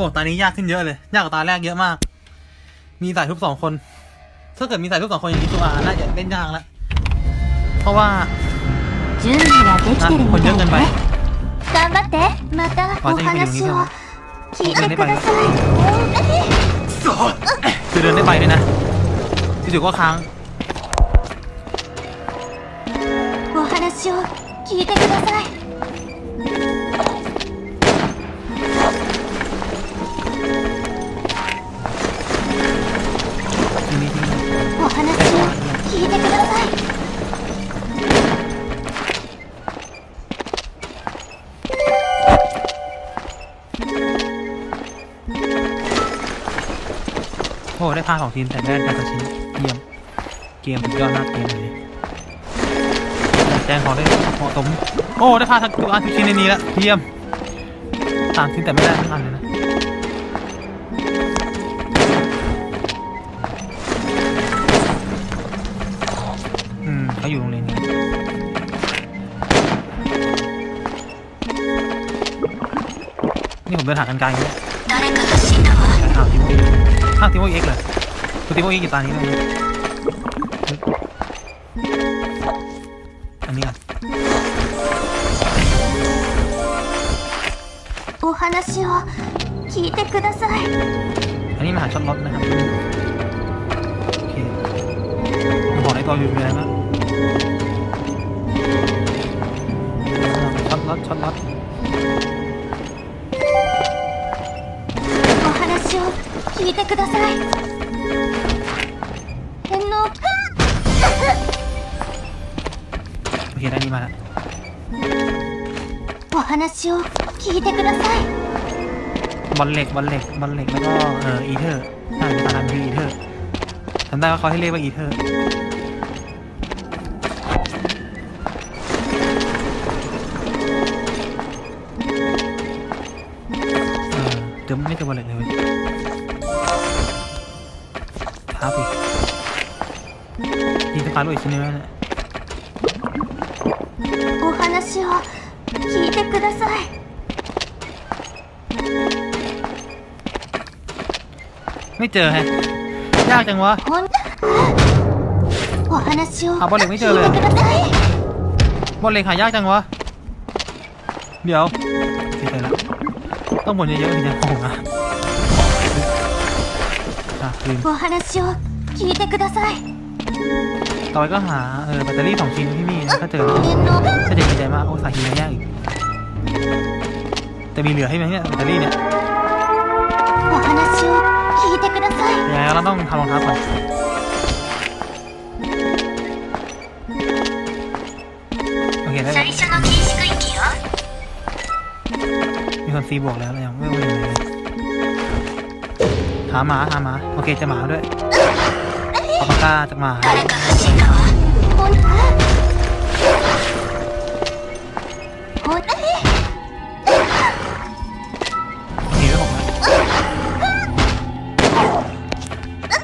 อ้ตอนนี้ยากขึ้นเยอะเลย ยากกว่าตาแรกเยอะมาก มีสายทุบสองคน ถ้าเกิดมีสายทุบสองคนอย่างนี้ตัวอาน่าจะเล่นยากแล้ว เพราะว่า 準備はでき อ่ะ てる คน み เย た อะ い เกินไป ね頑張ってまたおあじゃあ今話を聞いてください คือเดินได้ไปด้วยนะจู่ๆก็ค้าง お話を聞いてください าของทีมแต่ได้อาตะชิ้นเยี่ยม เกมยอดมากเกมเลยแจ้งของได้เหมาะสมโอ้ ได้พาทักตัวอาทิชินในนี้ละเยี่ยมตามชิ้นแต่ไม่ได้ทั้งอันเลยนะอืมเขาอยู่ตรงเรียนี้นี่ผมเดินหากันไกลเลยหาทีมวีหาทีมวีเอ็กเลย คือทีโมอีกี่ตานี้เลยเฮ้ยอันนี้อ่ะ お話を聞いてください อันนี้มาหาช็อตล็อตนะครับโอเคมันบอกในตัวอยู่มีอะไรบ้างช็อตล็อตช็อตล็อต お話を聞いてください มาแล้ว お話を聞いてください บอลเหล็กบอลเหล็กบอลเหล็กแล้วก็เอออีเทอร์ใช่ตานั้นคืออีเทอร์จำได้ว่าเขาให้เรียกว่าอีเทอร์เออเดี๋ยวไม่เจอบอลเหล็กเลยเว้ยท้าสิยิงสะพานลูกอีกชิ้นหนึงแล้วเนี่ย お 話を聞いてください ไม่เจอแฮะยากจังวะ ほんお話をあボレ聞い見てるてください บอลเหล็กหายากจังวะ เดี๋ยวโอเคเจอแล้วต้องบนเยอะๆถึงจะโอ้โหอ่ะอ่ะลืม お話を聞いてください ตอยก็หาเออแบตเตอรี่สองชิ้นที่นี่นะก็เจอถ้เด็กใจมากโอ้สายหินยากอีกแต่มีเหลือให้ไหมเนี่ยแบตเตอรี่เนี่ยยังไงเราต้องทำรองเท้าก่อนโอเคได้มีคนซีบวกแล้วยังไม่โอเคเลยหาหมาหาหมาโอเคจะหมาด้วย ปากกาจากหมา 誰かが死んだわほんほん โอเคไว้ผมนะ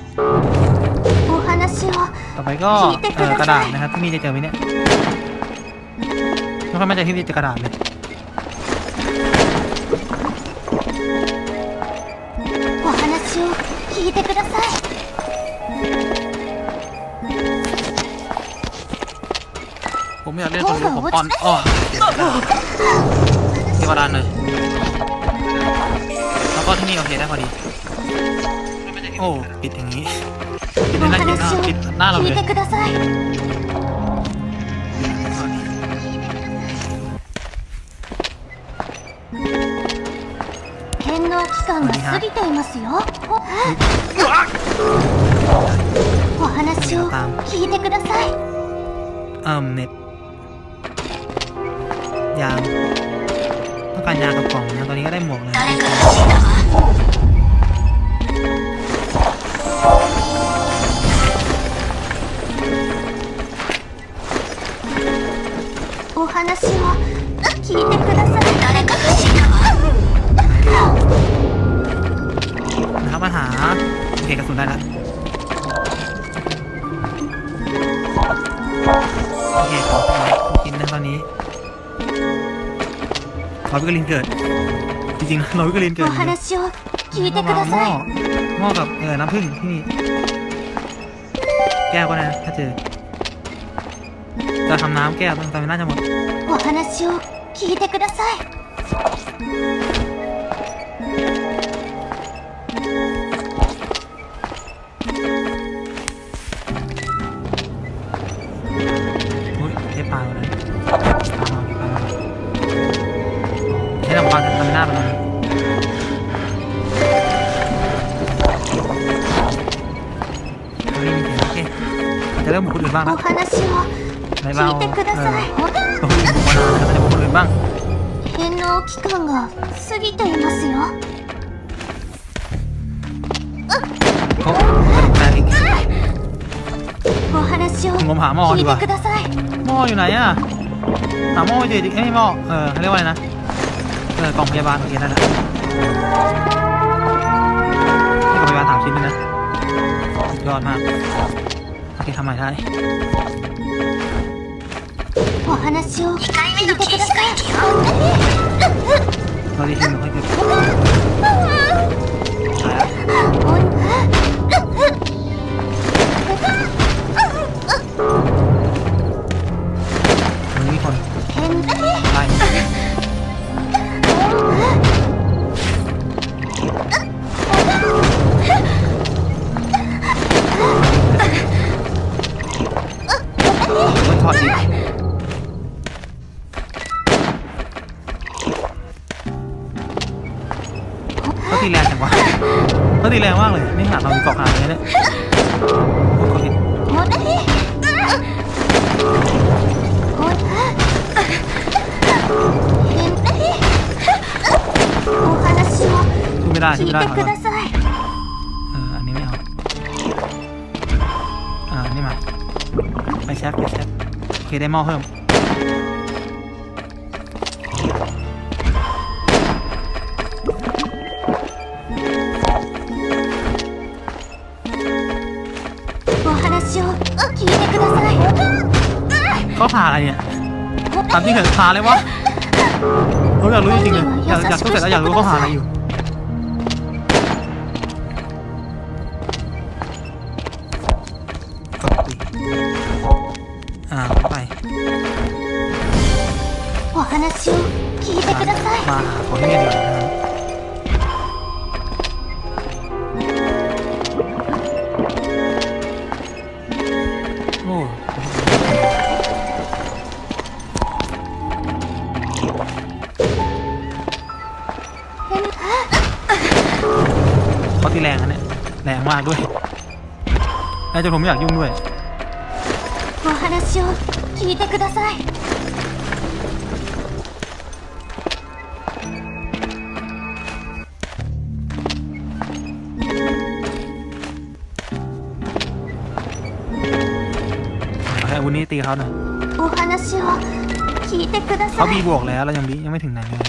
お話を ต่อไปก็เออกระดาษนะครับที่นี่จะเจอไหมเนี่ยไม่ค่อยมั่นใจที่นี่จะกระดาษเลย お話を聞いてください ไม่อยากเล่นของลูกผมอ่อนอ้อเก็บกระดาษเก็บกระดาษเลยแล้วก็ที่นี่โอเคได้พอดี โอ้ปิดอย่างนี้ปิด お ในหน้า 話 หน้า を ปิดหน้าเรา 聞 เลย いてください 返納期間が過ぎていますよおお話を聞いてください เอิ่มเน็ต ยางต้องการยางกับกล่องนะตอนนี้ก็ได้หมวกแล้ว 誰かが死んだわお話を聞いてください誰かが死んだわ นะครับมาหาโอเคกระสุนได้แล้ว เราพิกลินเกิด จริงๆนะเราวิกลินเกิดโอฮานาอคิกุดาไหม้อกับเออน้ำผึ้งที่นี่ แก้วก็นะถ้าเจอจะทำน้ำแก้วตอนนี้น่าจะหมดานาชิโอด โอเคอาจจะเริ่มบุกคนอื่นบ้าง お นะ 話を ในเรา 聞いてください เออโอ้ยบุกมานานแล้วอาจจะบุกคนอื่นบ้าง 返納期間が過ぎていますよ เขากระดูกแตกอีก お話を งมหาหม้อ 聞 ดี い กว่า てください หม้ออยู่ไหนอะหาหม้อไม่เจอดิเอ้ยหม้อเออเขาเรียกว่าอะไรนะเออกล่องพยาบาลโอเคนั่นแหละให้กล่องพยาบาลสามชิ้นด้วยนะสุดยอดมาก けさまだねお話を控えめの聞いてください。 ได้ใช้ไม่ได้ถอยก่อนเอออันนี้ไม่เอาอ่านี่มาไปแช็คไปแช็คโอเคได้หม้อเพิ่มเขาผ่าอะไรเนี่ยตามที่เห็นผ่าเลยวะรู้อยากรู้จริงๆเลยอยากอยากรู้แต่เอยากรู้เขาผ่าอะไรอยู่ อ่าไปมาหาเขาให้ดีนะโอ้เขาที่แรงนะเนี่ย แรงมากด้วยแล้วจนผมอยากยุ่งด้วย お話を聞いてください เอาให้อาวุธนี้ตีเขาหน่อย お話を聞いてくだ เขา さ บี い บวกแล้วเรายังบียังไม่ถึงไหนเลย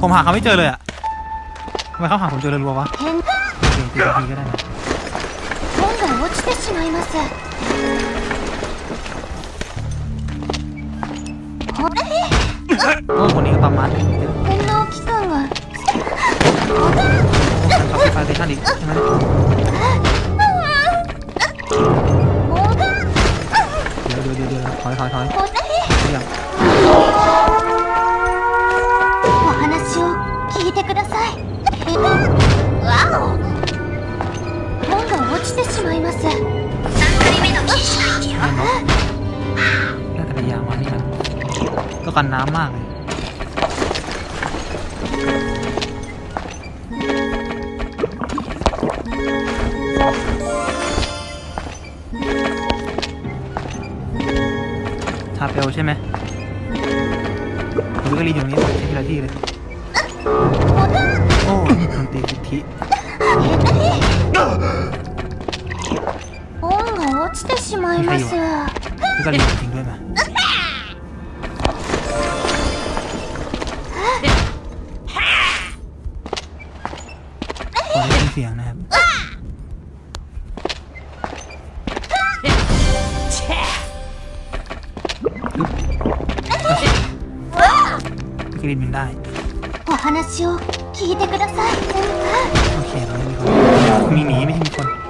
ผมหาเขาไม่เจอเลยอะทำไมเขาหาผมเจอรัวๆวะ 変 โอเคตีทีก็ได้นะ 本が落ちてしまいますほ โอ้คนนี้ก็ประมาณนึงเยอะ 返納期間が โอ้ขับไปไฟเตชันอีกใช่ไหมเนี่ย 本が เดี๋ยวเดี๋ยวเดี๋ยวเดี๋ยวถอยถอยถอย ほ เรียง ก็กันน้ำมากเลยชาเปลใช่ไหมผมก็รีอยู่ตรงนี้หมดทีละที่เลย โอ้มันตีสิทธิ 本が落ちてしまいます พี่ เสียงนะครับ กรีดบินได้ โอ้ฮานาชิโอคิดเดกุดะไซมีหนีไม่ใช่มีคน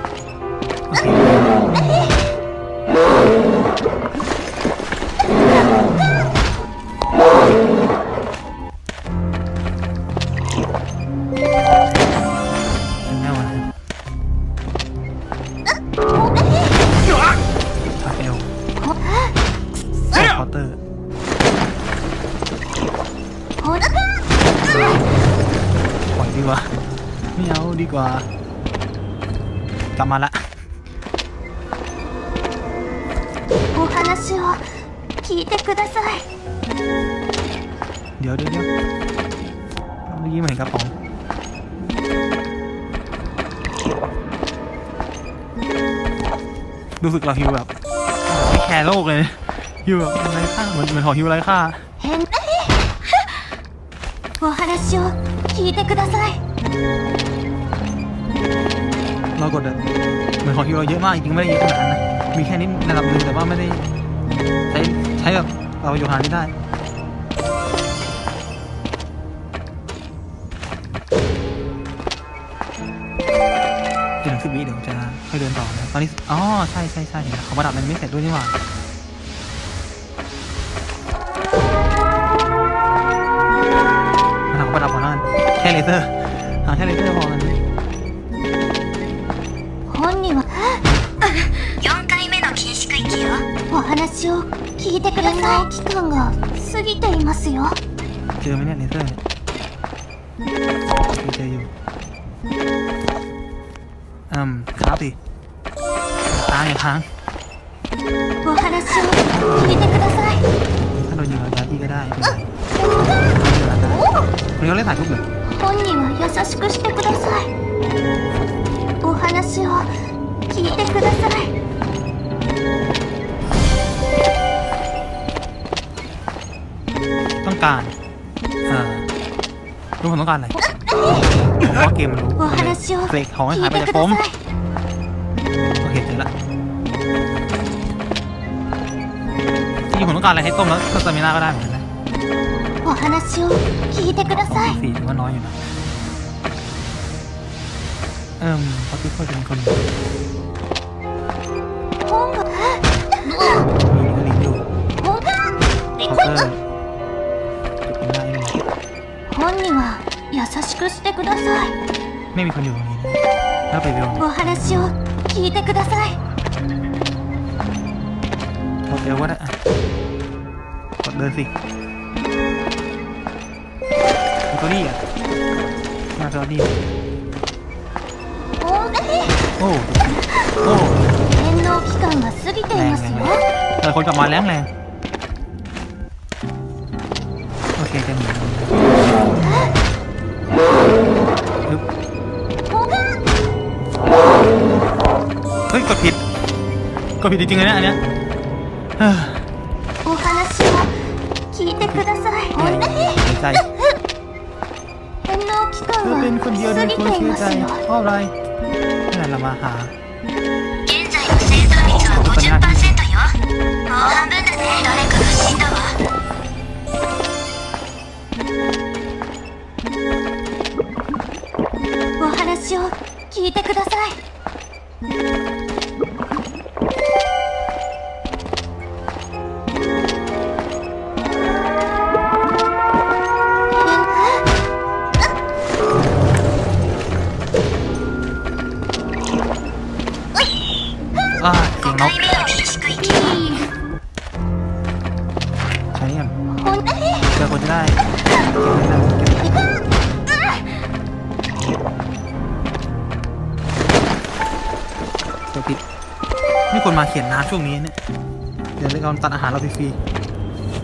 านเตอร์ปล่อยดีกว่า ไม่เอาดีกว่า กลับมาละเดี๋ยวเดี๋ยวเดี๋ยวเมื่อกี้หนกระป๋องรู้สึกเราหิวแบบแคร์โลกเลย นะฮิวแบบไร้ค่าเหมือนเหมือนหอฮิวไร้ค่า 変お話を聞いてください เรากดอะเหมือนหอฮิวเราเยอะมากจริงๆไม่ได้เยอะขนาดนั้นนะ มีแค่นี้ในระดับหนึ่งแต่ว่าไม่ได้ใช้ใช้แบบเราอยู่หานี้ได้ เดี๋ยวถึงสิบวิเดี๋ยวจะค่อยเดินต่อนะตอนนี้ อ๋อ ใช่ใช่ใช่เห็นแล้วเขาประดับมันไม่เสร็จด้วยนี่หว่า 区域よお話を聞いてください期間が過ぎていますよ เจอไหมเนี่ยเลเซอร์เนี่ยไม่เจออยู่อืมครับดิค้างอย่าค้าง お話を聞いてください ถ้าโดนยิงเราย้ายที่ก็ได้ ไม่เป็นไรได้คนนี้เขาเล่นถ่ายทุกเหรอ 本人は優しくしてくださいお話を聞いてください ต้องการอ่ารู้ผมต้องการอะไรผมว่าเกมมันรู้ お話を เฟกของให้ 聞 หาย い ไป て จาก く ผ だ ม さい โอเคเจอละจริงๆผมต้องการอะไรให้ต้มแล้วก็สตามิน่าก็ได้เหมือนกันนะ お話を聞いてください สี่ถือว่าน้อยอยู่นะ เอิ่มเขาที่เขาจะเป็นคนมี 本が นิกลินอยู่ 本が เคาน์เตอร์จะเป็นได้ไหม 本人は優しくしてください ไม่มีคนอยู่ตรงนี้นะแล้วไปเร็ว お話を聞いてください โฮเทลก็ได้อ่ะกดเดินสิ สตอรี่อ่ะมาสตอรี่ おえ โอ้โอ้ 返納期間が過ぎてい แรง ます แรง よ แรงแต่คนกลับมาแรงแรงโอเคจะหนีปึ๊บเฮ้ย กดผิด กดผิดจริงๆเลยนะอันเนี้ยเฮ้ย お話を聞いてください could な。お話を聞いてください。 เขียนน้ำช่วงนี้เนี่ย เดี๋ยวเราตัดอาหารเราฟรี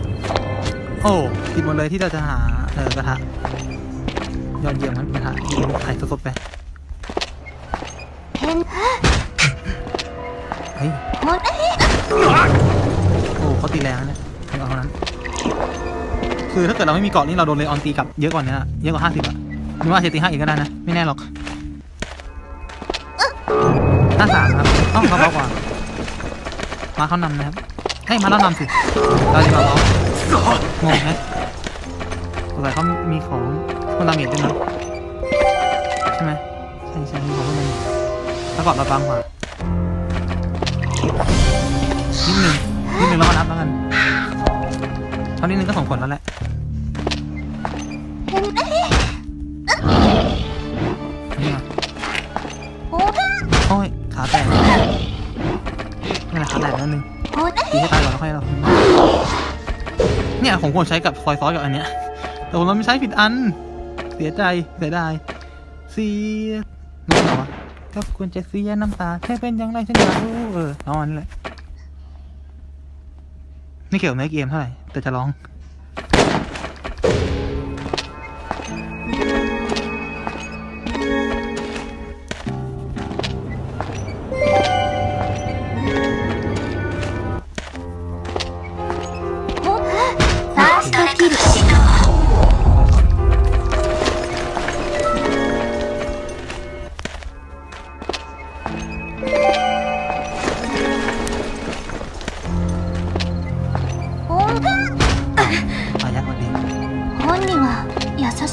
ๆโอ้ติดหมดเลยที่เราจะหา เออกระทะ ยอดเยี่ยมมันกระทะยิงไข่สดๆไปเฮ้ยโอ้เขาตีแรงนะเนี่ยเอานั้น คือถ้าเกิดเราไม่มีเกาะนี่เราโดนเลออนตีกับเยอะกว่านี้เยอะกว่าห้าสิบอะหรือว่าจะตีห้าอีกก็ได้นะ ไม่แน่หรอกห้าสามครับต้องเขาเบากว่า มาเขานำนะครับให้มาเรานำสิเราดีกว่าเขางงไหมสงสัยเขามีของคนดาเมจด้วยนะใช่ไหมใช่ใช่มีของพวกาเมจแล้วกอดเราบางกว่านิดหนึ่งนิดหนึ่งแล้วก็นับแล้วกันเท่านี้นึงก็ส่งผลแล้วแหละโอ้ยขาแตก แหละขาแตกนิดนึงおだตีให้ตายก่อนแล้วค่อยเราเนี่ยผมควรใช้กับซอยซอสกับอันเนี้ยแต่ผมเราไม่ใช้ผิดอัน เสียใจเสียดายเสียน้องเหรอวะก็ควรจะเสียน้ำตาแค่เป็นอยังไรฉันอยากรู้เออเอาอันนี้แหละไม่เกี่ยวกับเนื้อเกมเท่าไหร่แต่จะร้อง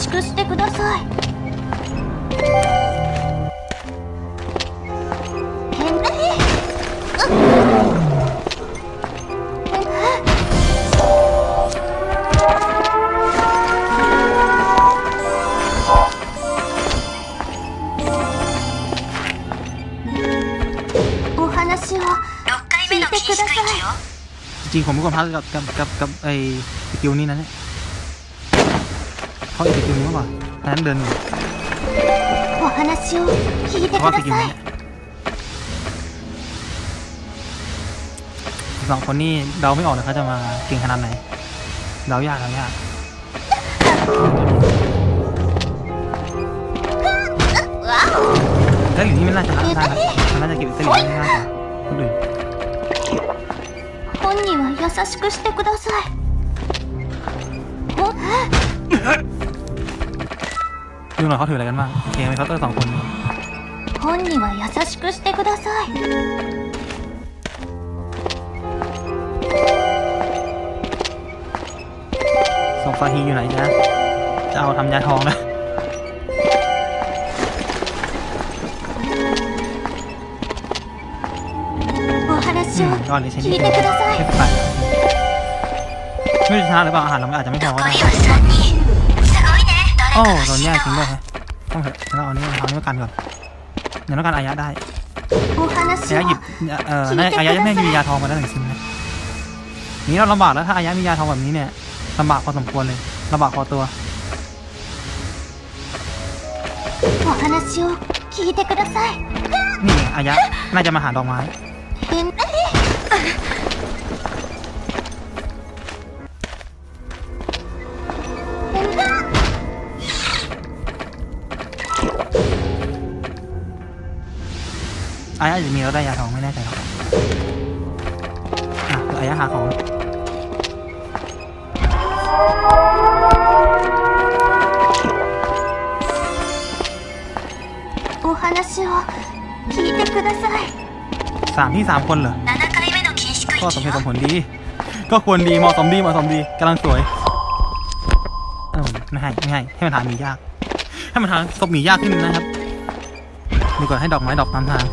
しくしてください変ねお話を聞いてください จริงๆผมไม่ควรพักกับกับกับกับไอ้สกิลนี้นะเนี่ย เขาอีกสกิลนี้มากกว่าอันนั้นเดินอยู่ お話を聞いて เพ く ราะว่าส だ กิล さ นี้ い เนี่ยสองคนนี้เดาไม่ออกเลยเขาจะมาเก่งขนาดไหนเดายากเดายากแต่หลินนี่ไม่น่าจะได้นะมันน่าจะเก็บเส้นหลินนี่มากกว่าคนอื่น 本には優しくしてください ดูหน่อยเขาถืออะไรกันบ้างโอเคไหมเขาเตอร์สองคน 本には優しくしてください สองฟาฮีอยู่ไหนจ๊ะจะเอาทำยาทองนะ お話 อื を มก่อนเลยใช้ 聞 นี่ いてください เทปแปดไม่รู้จะชนะหรือเปล่าอาหารเราอาจจะไม่พอก็ได้ 3人すごいね โอ้โดนแยกจริงด้วยฮะต้องเถอะเราเอานี่เอานี่กันก่อนเดี๋ยวต้องการอายะได้อายะหยิบเอ่ออายะไม่มียาทองมาได้หนึ่งชิ้นนะนี่เราลำบากแล้วถ้าอายะมียาทองแบบนี้เนี่ยลำบากพอสมควรเลยลำบากพอตัวนี่อายะน่าจะมาหาดอกไม้ อายะอาจจะมีแล้วได้ยาทองไม่แน่ใจหรอกอ่ะคืออายะหาของ お話を聞いてください สามที่สามคนเหรอ 7回目の禁止区 ก็สมเหตุสมผลดี ก็ควรดีเหมาะสมดีเหมาะสมดีกำลังสวยเออไม่ให้ไม่ให้ให้มันหาหมียาก ให้มันหาศพหมียากขึ้นนะครับดีกว่าให้ดอกไม้ดอกตามทาง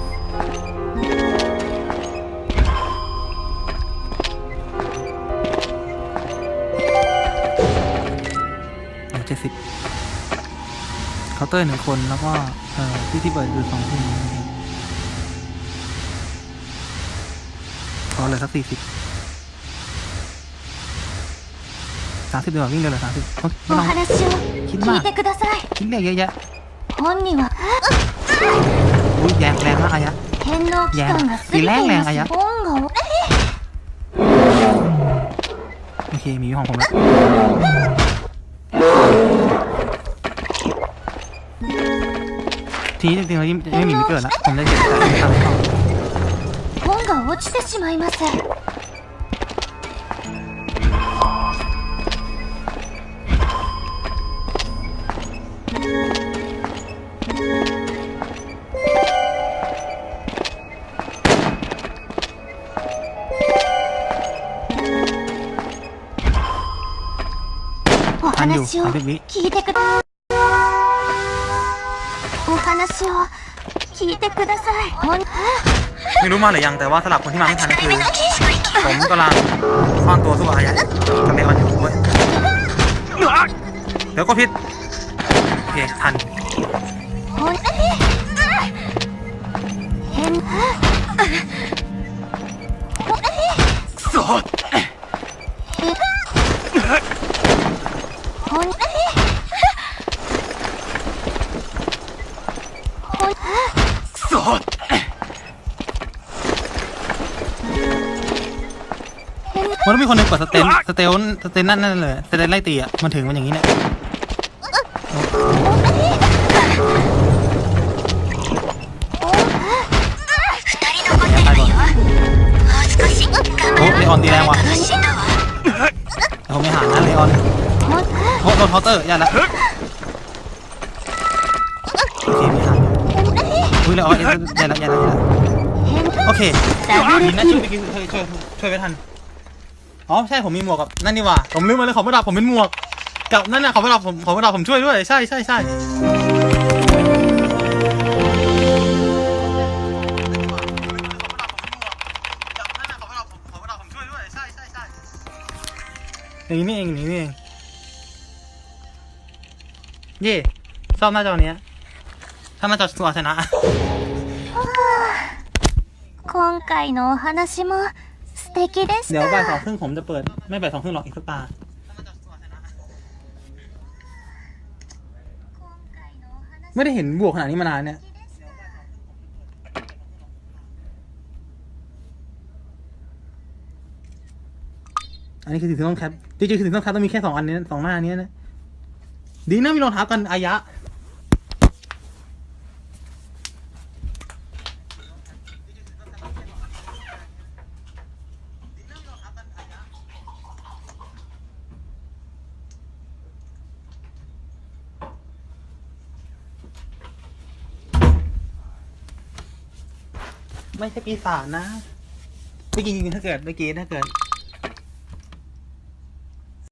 จ็ดสิบเคาน์เตอร์หนึ่งคนแล้วก็เอ่อที่ที่เปิดคือสองที่ขอเหลยสักสี่สิบสามสิบเดียวาวิ่งเร็วเลยสามสิบไม่ お ต้อง 話を聞いてください คิดเรียกเยอะแยะ 本には อุ้ยแรงแรงมากอายะ 返納期間が過ぎていいやいますやいや本がお โอเค มีของผมแล้ว ทีนี้จริงๆเราไม่มีมิเกิดแล้ว ผมได้เก็บแต่ไม่ทำให้เขา 本が落ちてしまいますお話 อยู่ 話を สามสิบวิ 聞いてくだお 話を聞いてくださいほん ไม่รู้มาหรือยังแต่ว่าสลับคนที่มาไม่ทันก็คือ ผมกำลังซ่อนตัวสู้กับอายะกับเลออนอยู่เว้ยเดี๋ยวก็พิษโอเคทัน ほん変ほ มันมีคนหนึงกดสเตนสเตลสเตนนั่นนั่นเลยสเตนไล่ตีอะมันถึงมันอย่างนี้เนี่ยอโอ้เออนดีแรงว่ะแต่ผมไม่หานะเลยออนโอ้โดนเคาน์เตอร์ยันละโอเคไม่หาอุ้ยเลยออนยันละยันละโอเคแต่เบิลนะช่วยไปกินช่วยช่วยไปทัน อ๋อใช่ผมมีหมวกกับนั่นนี่หว่าผมลืมไปเลยของประดับผมเป็นหมวกกับนั่นน่ะของประดับผมของประดับผมช่วยด้วยใช่ใช่ใช่อย่างนี้นี่เองอย่างนี้นี่เองเย่ชอบหน้าจอเนี้ยถ้าหน้าจอตัวชนะ 今回のお話も 素敵でし เดี๋ยวบ่ายสอง た ครึ่งผมจะเปิด ไม่บ่ายสองครึ่งหรอกอีกสักตา ไม่ได้เห็นบวกขนาดนี้มานานเนี่ย อันนี้คือสิ่งที่ต้องแคปจริงๆคือสิ่งที่ต้องแคปต้องมีแค่สองอันนี้สองหน้านี้นะ ดีนะมีรองเท้ากันอายะ ไม่ใช่ปีศาจนะเมื่อกี้จริงๆถ้าเกิดเมื่อกี้ถ้าเกิด